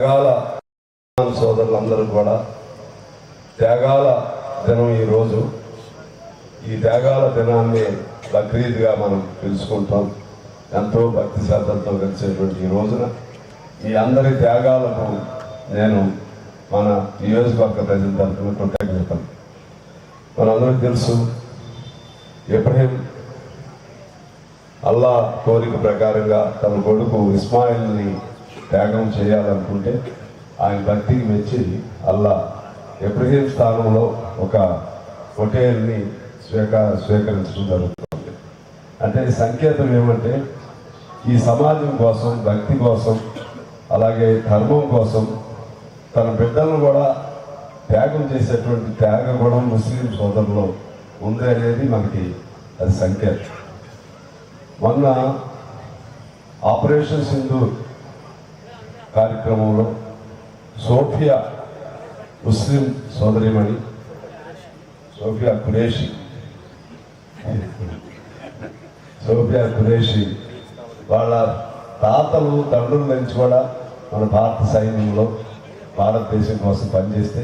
త్యాగాల సోదరులందరూ కూడా త్యాగాల దినం ఈరోజు ఈ త్యాగాల దినాన్ని బక్రీద్గా మనం పిలుచుకుంటాం. ఎంతో భక్తి శ్రద్ధలతో గడిచేటువంటి ఈ రోజున ఈ అందరి త్యాగాలకు నేను మన నియోజకవర్గ ప్రజల తరఫున కృతజ్ఞతలు మనందరికీ తెలుసు ఇబ్రహీం అల్లా కోరిక ప్రకారంగా తన కొడుకు ఇస్మాయిల్ని త్యాగం చేయాలనుకుంటే ఆయన భక్తికి మెచ్చి అల్లా ఎబ్రహీం స్థానంలో ఒక హోటల్ని స్వీకార స్వీకరించడం జరుగుతుంది. అంటే సంకేతం ఏమంటే ఈ సమాజం కోసం భక్తి కోసం అలాగే ధర్మం కోసం తన బిడ్డలను కూడా త్యాగం చేసేటువంటి త్యాగ గుణం ముస్లిం సోదరులో ఉంది అనేది మనకి అది సంకేతం. మొన్న ఆపరేషన్ సింధు కార్యక్రమంలో సోఫియా ముస్లిం సోదరిమణి సోఫియా ఖురేషి సోఫియా ఖురేషి వాళ్ళ తాతలు తండ్రుల నుంచి కూడా మన భారత సైన్యంలో భారతదేశం కోసం పనిచేస్తే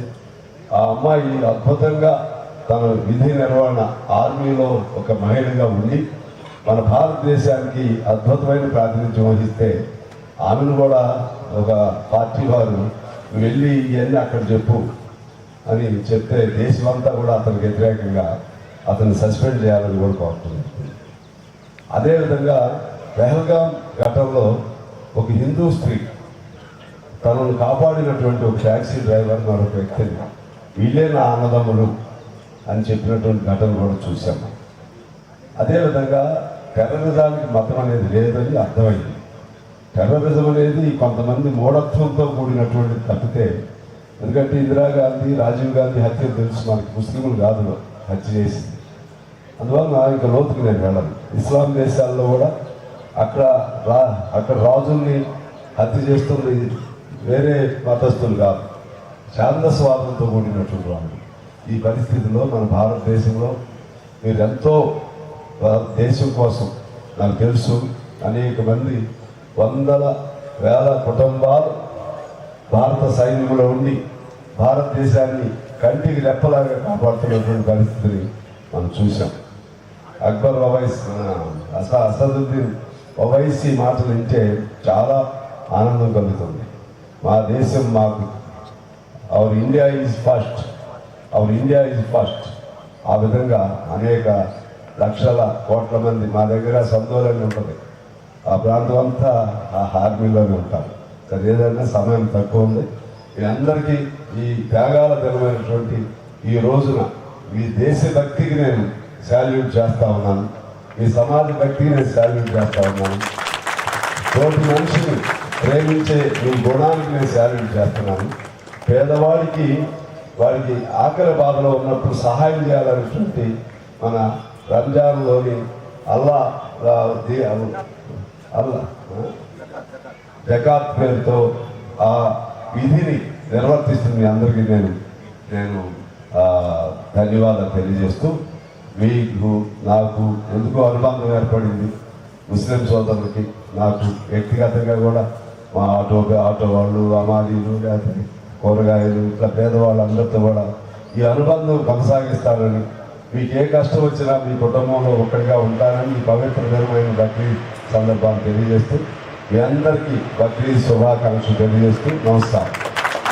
ఆ అమ్మాయి అద్భుతంగా తన విధి నిర్వహణ ఆర్మీలో ఒక మహిళగా ఉండి మన భారతదేశానికి అద్భుతమైన ప్రాతినిధ్యం వహిస్తే ఆమెను కూడా ఒక పార్టీ వారు వెళ్ళి ఇవన్నీ అక్కడ చెప్పు అని చెప్తే దేశమంతా కూడా అతనికి వ్యతిరేకంగా అతన్ని సస్పెండ్ చేయాలని కూడా కోరుతుంది. అదేవిధంగా పెహల్గాం ఘటనలో ఒక హిందూ స్త్రీ తనను కాపాడినటువంటి ఒక ట్యాక్సీ డ్రైవర్ మరొక వ్యక్తిని వీళ్ళే నా అన్నదమ్ములు అని చెప్పినటువంటి ఘటన కూడా చూశాము అదేవిధంగా టెర్రరిజానికి మతం అనేది లేదని అర్థమైంది. టెర్రరిజం అనేది కొంతమంది మూఢత్వంతో కూడినటువంటి తప్పితే ఎందుకంటే ఇందిరాగాంధీ రాజీవ్ గాంధీ హత్య తెలుసు మనకి ముస్లింలు కాదు హత్య చేసింది. అందువల్ల ఇంకా లోతుకు నేను వెళ్ళను. ఇస్లాం దేశాల్లో కూడా అక్కడ రా అక్కడ రాజుల్ని హత్య చేస్తుంది వేరే మతస్థులు కాదు. ఛాందస్వాదంతో కూడినటువంటి వాళ్ళు. ఈ పరిస్థితిలో మన భారతదేశంలో మీరు ఎంతో దేశం కోసం నాకు తెలుసు అనేక మంది వందల వేల కుటుంబాలు భారత సైన్యంలో ఉండి భారతదేశాన్ని కంటికి రెప్పలాగా కాపాడుతున్నటువంటి పరిస్థితిని మనం చూసాం అక్బర్ ఒవైస్ అస అసదుద్దీన్ ఒవైసీ మాటలు వింటే చాలా ఆనందం కలుగుతుంది. మా దేశం మాకు our India is first our India is first ఆ విధంగా అనేక లక్షల కోట్ల మంది మా దగ్గర సందోళన ఉంటుంది ఆ ప్రాంతం అంతా ఆ హార్మీలోనే ఉంటారు సరే ఏదైనా సమయం తక్కువ ఉంది. మీ అందరికీ ఈ త్యాగాల దినమైనటువంటి ఈ రోజున మీ దేశభక్తికి నేను శాల్యూట్ చేస్తా ఉన్నాను. మీ సమాజ భక్తికి నేను శాల్యూట్ చేస్తా ఉన్నాను. తోటి మనిషిని ప్రేమించే మీ గుణానికి నేను శాల్యూట్ చేస్తున్నాను. పేదవాడికి వారికి ఆకలి బాధలో ఉన్నప్పుడు సహాయం చేయాలనేటువంటి మన రంజాన్లోని అల్లా అల్లా జకాత్ పేరుతో ఆ విధిని నిర్వర్తిస్తుంది అందరికీ నేను. నేను ధన్యవాదాలు తెలియజేస్తూ మీకు నాకు ఎందుకో అనుబంధం ఏర్పడింది? ముస్లిం సోదరులకి నాకు వ్యక్తిగతంగా కూడా మా ఆటో ఆటో వాళ్ళు అమాలీలు లేకపోతే కూరగాయలు ఇట్లా పేదవాళ్ళు అందరితో కూడా ఈ అనుబంధం కొనసాగిస్తానని మీకు ఏ కష్టం వచ్చినా మీ కుటుంబంలో ఒక్కడిగా ఉంటానని ఈ పవిత్ర దినమైన బక్రీద్ సందర్భాన్ని తెలియజేస్తూ మీ అందరికీ బక్రీద్ శుభాకాంక్షలు తెలియజేస్తూ నమస్కారం.